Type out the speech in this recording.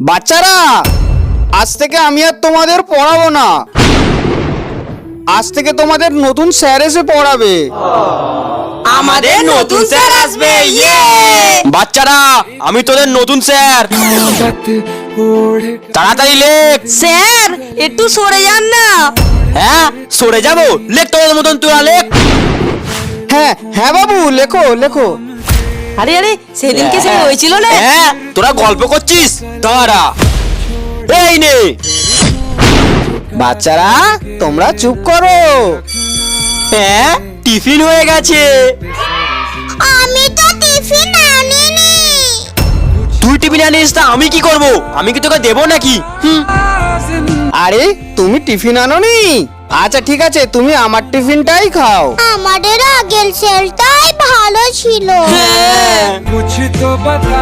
বাচ্চারা আজ থেকে আমি আর তোমাদের পড়াবো না। আজ থেকে তোমাদের নতুন স্যার এসে পড়াবে। আমাদের নতুন স্যার আসবে ইয়ে! বাচ্চারা আমি তোদের নতুন স্যার। তাড়াতাড়ি লেখ। স্যার একটু সরে যান না। হ্যাঁ সরে যাব। লেখ তোদের মতন তোরা লেখ। হ্যাঁ হ্যাঁ বাবু লেখো লেখো। আরে আরে সেদিনকে সে হয়েছিল না? হ্যাঁ তোরা গল্প করছিস? দাঁড়া। এই নে। বাচ্চারা তোমরা চুপ করো। হ্যাঁ টিফিন হয়ে গেছে। আমি তো টিফিন আনিনি। তুই টিফিন আনিস তা আমি কি করব? আমি কি তোকে দেবো নাকি? হুম, আরে তুমি টিফিন আনোনি? আচ্ছা ঠিক আছে তুমি আমার টিফিনটাই খাও আমাদের আগের সেলটাই ভালো ছিল হ্যাঁ कुछ तो बता